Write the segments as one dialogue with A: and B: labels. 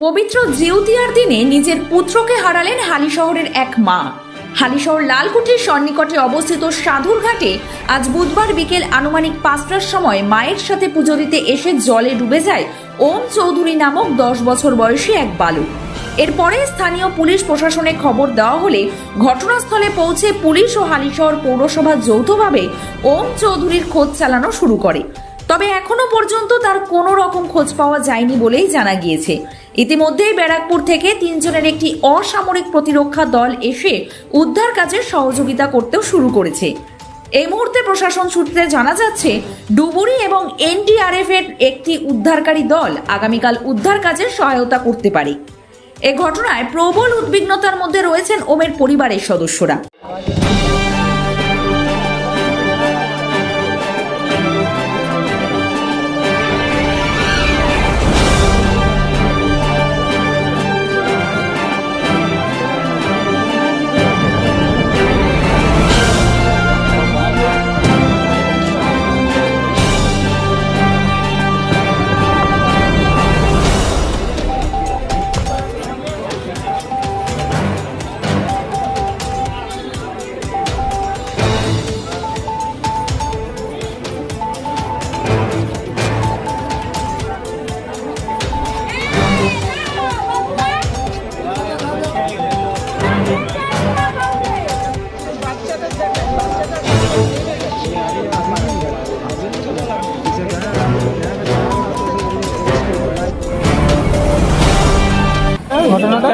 A: পবিত্র জিউতিয়ার দিনে নিজের পুত্রকে হারালেন হালি শহরের এক মা। হালিশহর লালকুঠির সন্নিকটে অবস্থিত সাধুর ঘাটে আজ বুধবার বিকেল আনুমানিক পাঁচটার সময় মায়ের সাথে পুজো দিতে এসে জলে ডুবে যায় ওম চৌধুরী নামক দশ বছর বয়সী এক বালু এরপরে স্থানীয় পুলিশ প্রশাসনে খবর দেওয়া হলে ঘটনাস্থলে পৌঁছে পুলিশ ও হালিশহর পৌরসভা যৌথভাবে ওম চৌধুরীর খোঁজ চালানো শুরু করে। তবে এখনও পর্যন্ত তার কোনো রকম খোঁজ পাওয়া যায়নি বলেই জানা গিয়েছে। ইতিমধ্যেই ব্যারাকপুর থেকে তিনজনের একটি অসামরিক প্রতিরক্ষা দল এসে উদ্ধার কাজে সহযোগিতা করতেও শুরু করেছে। এই মুহূর্তে প্রশাসন সূত্রে জানা যাচ্ছে, ডুবুরি এবং এনডিআরএফ এর একটি উদ্ধারকারী দল আগামীকাল উদ্ধার কাজে সহায়তা করতে পারে। এ ঘটনায় প্রবল উদ্বিগ্নতার মধ্যে রয়েছেন ওমের পরিবারের সদস্যরা।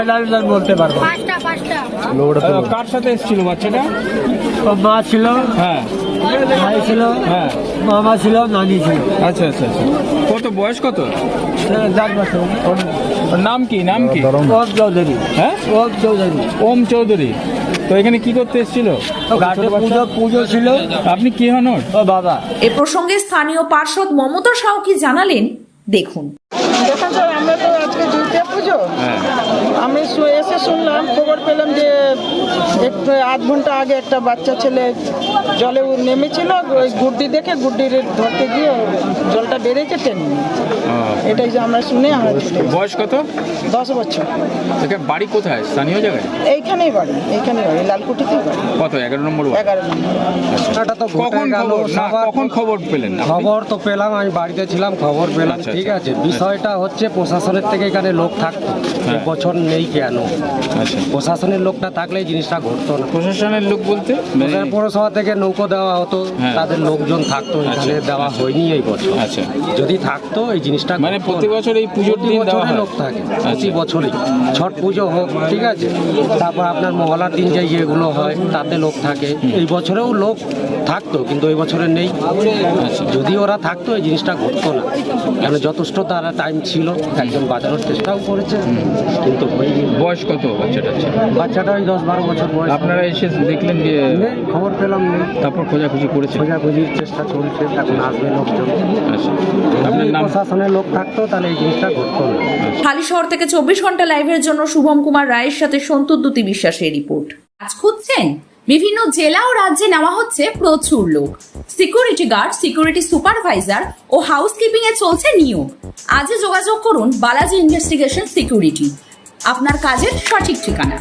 B: ঘটনাটা বলতে পারব।
C: পাঁচটা পাঁচটা।
B: আহ, কার সাথে এসেছিল বাচ্চাটা?
D: ও মা ছিল
B: হ্যাঁ।
D: ভাই ছিল
B: হ্যাঁ।
D: মামা ছিল নানি ছিল।
B: আচ্ছা আচ্ছা আচ্ছা। কত বয়স কত?
D: চার বছর।
B: ওর ওর নাম কি নাম কি?
D: ওম চৌধুরী।
B: হ্যাঁ?
D: ওম চৌধুরী।
B: ওম চৌধুরী। তো এখানে কি করতে এসেছিল?
D: পুজো পুজো ছিল।
B: আপনি কি হন
D: ও বাবা।
A: এ প্রসঙ্গে স্থানীয় পার্ষদ মমতা সাউ কি জানালেন দেখুন।
E: দেখেন স্যার আমরা তো আজকে দুর্গা পুজো।
B: হ্যাঁ।
E: আমি এসে শুনলাম খবর পেলাম যে একটু আধ ঘণ্টা আগে একটা বাচ্চা ছেলে জলে নেমেছিল ওই গুড্ডি দেখে গুড্ডির ধরতে গিয়ে জলটা বেড়েছে টেনে এটাই যে আমরা শুনে আমরা
B: বয়স কত?
E: দশ বছর।
B: বাড়ি কোথায়? স্থানীয় জায়গায়?
E: এইখানেই বাড়ি এইখানেই বাড়ি লালকুটিতেই বাড়ি।
B: কত? এগারো নম্বর
E: এগারো নম্বর
D: তো
B: কখন খবর? না কখন খবর পেলেন
D: খবর তো পেলাম আমি বাড়িতে ছিলাম খবর পেলাম
B: আচ্ছা,
D: ঠিক
B: আচ্ছা।
D: আছে। বিষয়টা হচ্ছে প্রশাসনের থেকে এখানে লোক থাকতো
B: হ্যাঁ।
D: বছর নেই কেন
B: আচ্ছা
D: প্রশাসনের লোকটা থাকলে এই জিনিসটা ঘটতো না
B: প্রশাসনের লোক বলতে মানে-
D: পৌরসভা থেকে নৌকো দেওয়া হতো
B: হ্যাঁ।
D: তাদের লোকজন থাকতো এখানে
B: আচ্ছা,
D: দেওয়া
B: আচ্ছা।
D: হয়নি এই বছর
B: আচ্ছা
D: যদি থাকতো এই জিনিসটা
B: মানে
D: ঘটতো
B: প্রতি
D: না।
B: বছর এই পুজোর
D: প্রতি
B: দিন দেওয়া
D: বছরে
B: হয়?
D: লোক থাকে প্রতি
B: আচ্ছা।
D: বছরই ছট পুজো হোক ঠিক আছে তারপর আপনার মহলার দিন যে ইয়েগুলো হয় তাতে লোক থাকে এই বছরেও লোক থাকতো কিন্তু এই বছরে নেই
B: আচ্ছা।
D: যদি ওরা থাকতো এই জিনিসটা ঘটতো না কেন যথেষ্ট তারা টাইম ছিল একজন বাঁচানোর চেষ্টাও করেছে। কিন্তু
B: বয়স কত বাচ্চাটা
D: বাচ্চাটা ওই দশ বারো বছর বয়স।
B: আপনারা এসে দেখলেন যে
D: খবর পেলাম নেই।
B: তারপর খোঁজাখুঁজি করেছেন
D: খোঁজাখুঁজির চেষ্টা চলছে এখন আসবে লোকজন।
B: আচ্ছা। আপনার নাম?
D: প্রশাসনের লোক থাকতো তাহলে এই জিনিসটা ঘটতো না।
A: হালিশহর থেকে চব্বিশ ঘণ্টা লাইভের জন্য শুভম কুমার রায়ের সাথে সন্তুর দ্যুতি বিশ্বাসের রিপোর্ট। আজ খুঁজছেন? বিভিন্ন জেলা ও রাজ্যে নেওয়া হচ্ছে প্রচুর লোক। সিকিউরিটি গার্ড, সিকিউরিটি সুপারভাইজার ও হাউসকিপিং এ চলছে নিয়োগ। আজই যোগাযোগ করুন বালাজি ইনভেস্টিগেশন সিকিউরিটি। আপনার কাজের সঠিক ঠিকানা।